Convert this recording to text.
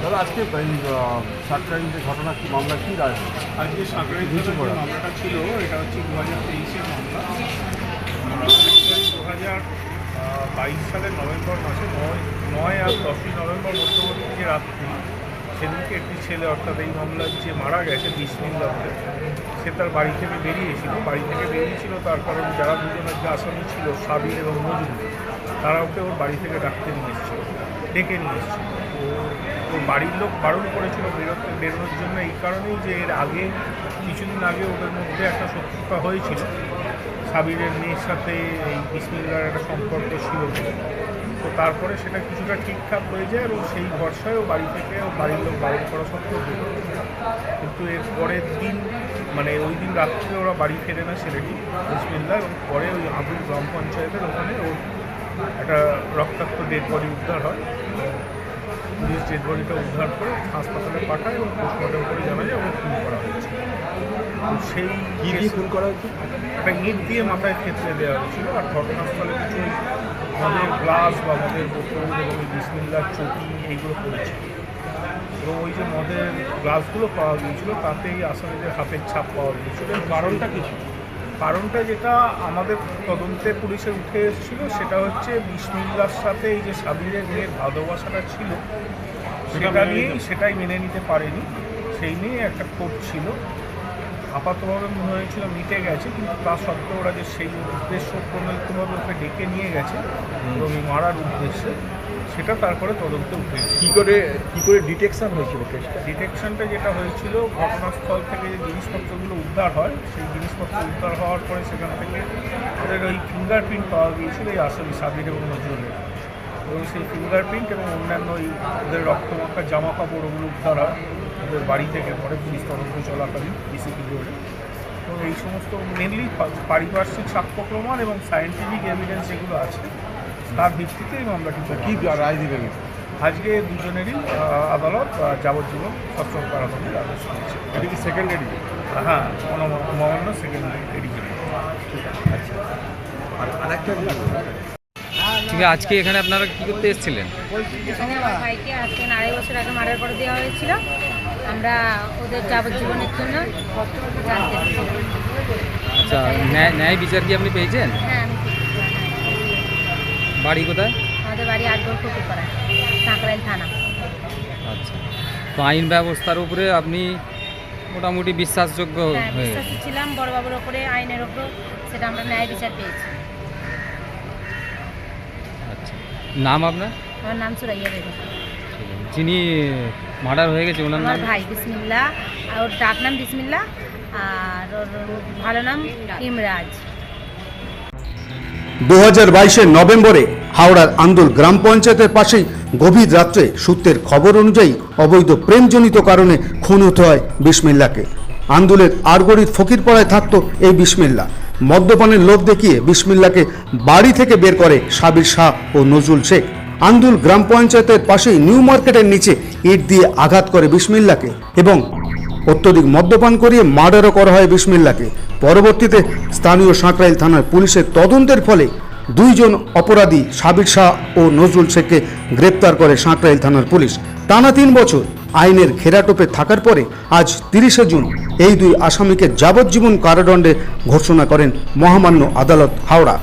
দাদা আজকে সাতটাই যে ঘটনা কি মামলা কি রায় আজকে সাঁকড়াই কিছু যে মামলাটা ছিল এটা হচ্ছে দু হাজার তেইশের মামলা। দু হাজার বাইশ সালের নভেম্বর মাসে, নয় নয় আর দশই নভেম্বর মধ্যবর্তী যে রাত্রি সেদিনকে একটি ছেলে, অর্থাৎ এই মামলার যে মারা গেছে বিসমিল্লাতে সে তার বাড়ি থেকে বেরিয়েছিল। বাড়ি থেকে বেরিয়েছিল, তার কারণ যারা দুজনের যে আসামি ছিল, সাবির এবং নজরুল তারা ওকে ওর বাড়ি থেকে ডাকতে নিয়ে এসেছিল, ডেকে নিয়ে এসেছিল। ওর বাড়ির লোক বারণ করেছিল বেরোতে, বেরোনোর জন্য এই কারণেই যে এর আগে, কিছুদিন আগে ওদের মধ্যে একটা শত্রুতা হয়েছিল। সাবিরের মেয়ের সাথে এই বিসমিল্লার একটা সম্পর্ক ছিল তো তারপরে সেটা কিছুটা ঠিকঠাক হয়ে যায় এবং সেই ভরসায় ও বাড়ি থেকে ও বাড়ির লোক বারণ করা সত্ত্বেও। কিন্তু এর পরের দিন মানে ওই দিন রাত্রে ওরা বাড়ি ফেরে না ছেলেটি বিসমিল্লা এবং পরে ওই আবুল গ্রাম পঞ্চায়েতের ওখানে ওর একটা রক্তাক্ত ডেড বডি উদ্ধার হয় পুলিশ ডেড বডিটা উদ্ধার করে হাসপাতালে পাঠায় এবং পোস্টমর্টম করে জানা যায় ওকে খুন করা হয়েছে। সেই কি দিয়ে খুন করা হয়েছে? একটা ইট দিয়ে মাথায় ক্ষেত্রে দেওয়া হয়েছিল আর ঘটনাস্থলে কিছু মদের গ্লাস বা মদের বোতল এবং বিসমিল্লার চটি এইগুলো পড়েছে। এবং ওই যে মদের গ্লাসগুলো পাওয়া গিয়েছিল তাতেই আসামিদের হাতের ছাপ পাওয়া গিয়েছিল। কারণটা কিছু কারণটা যেটা আমাদের তদন্তে পুলিশে উঠে এসেছিল সেটা হচ্ছে বিসমিল্লার সাথে এই যে সাবিরের মেয়ের ভালোবাসাটা ছিল সেটা নিয়েই সেটাই মেনে নিতে পারেনি। সেই নিয়ে একটা ক্ষোভ ছিল। আপাতভাবে মনে হয়েছিল মিটে গেছে কিন্তু তা সত্ত্বেও ওরা যে সেই উদ্দেশ্য প্রণোদিতভাবে ওকে ডেকে নিয়ে গেছে এই মারার উদ্দেশ্যে সেটা তারপরে তদন্তে উঠে কি করে কি করে ডিটেকশন হয়েছিল কেসটা ডিটেকশনটা যেটা হয়েছিল ঘটনাস্থল থেকে যে জিনিসপত্রগুলো উদ্ধার হয় সেই জিনিসপত্র উদ্ধার হওয়ার পরে সেখান থেকে ওদের ওই ফিঙ্গারপ্রিন্ট পাওয়া গিয়েছিল এই আসামি সাবির এবং নজরুলের। এবং সেই ফিঙ্গারপ্রিন্ট এবং অন্যান্য ওই ওদের রক্তমাখা জামা কাপড় ওগুলো উদ্ধার হয় ওদের বাড়ি থেকে পরে পুলিশ তদন্ত চলাকালীন ডিসিপি বোর্ডে। তো এই সমস্ত মেনলি পারিপার্শ্বিক সাক্ষ্য প্রমাণ এবং সায়েন্টিফিক এভিডেন্স যেগুলো আছে তার ভিত্তিতে এই মামলাটি কি কি রায় দিবেন? আজকে দুজনেরই আদালত যাবজ্জীবন সচ্ছল কারাদণ্ডের আদেশ করেছে এটা কি সেকেন্ডারি হ্যাঁ মহামান্য সেকেন্ডারি আচ্ছা ঠিক আছে আজকে এখানে আপনারা কি করতে এসেছিলেন? এখানে আমার ভাইকে আজকে আড়াই বছর আগে মারার করে দেওয়া হয়েছিল। আমরা ওদের যাবজ্জীবনের জন্য জানতে আচ্ছা ন্যায় ন্যায় বিচার কি আপনি পেয়েছেন? হ্যাঁ। বাড়ি কোথায়? আমাদের বাড়ি আটগড় করা সাঁকড়াইল থানা। আচ্ছা। তো আইন ব্যবস্থার উপরে আপনি মোটামুটি বিশ্বাসযোগ্য হ্যাঁ হয়ে বিশ্বাসী ছিলাম বড়বাবুর ওপরে আইনের ওপর সেটা আমরা ন্যায় বিচার পেয়েছি। আচ্ছা। নাম আপনার? আমার নাম সুরাইয়া বেগম। যিনি মার্ডার হয়ে গেছে ওনার আমার নাম? ভাই বিসমিল্লা আর ওর ডাক নাম বিসমিল্লা আর ওর ভালো নাম ইমরাজ। দু হাজার নভেম্বরে হাওড়ার আন্দোল গ্রাম পঞ্চায়েতের পাশেই গভীর রাত্রে সূত্রের খবর অনুযায়ী অবৈধ প্রেমজনিত কারণে খুন হতে হয় বিসমিল্লাকে। আন্দোলের আরগড়ির ফকিরপাড়ায় থাকত এই বিসমিল্লা। মদ্যপানের লোভ দেখিয়ে বিসমিল্লাকে বাড়ি থেকে বের করে সাবির শাহ ও নজরুল শেখ। আন্দুল গ্রাম পঞ্চায়েতের পাশেই নিউ মার্কেটের নিচে ইট দিয়ে আঘাত করে বিসমিল্লাকে এবং অত্যধিক মদ্যপান করিয়ে মার্ডারও করা হয় বিসমিল্লাকে। পরবর্তীতে স্থানীয় সাঁকরাইল থানার পুলিশের তদন্তের ফলে দুইজন অপরাধী সাবির শাহ ও নজরুল শেখকে গ্রেপ্তার করে সাঁকরাইল থানার পুলিশ। টানা তিন বছর আইনের ঘেরাটোপে থাকার পরে আজ তিরিশে জুন এই দুই আসামিকে যাবজ্জীবন কারাদণ্ডে ঘোষণা করেন মহামান্য আদালত হাওড়া।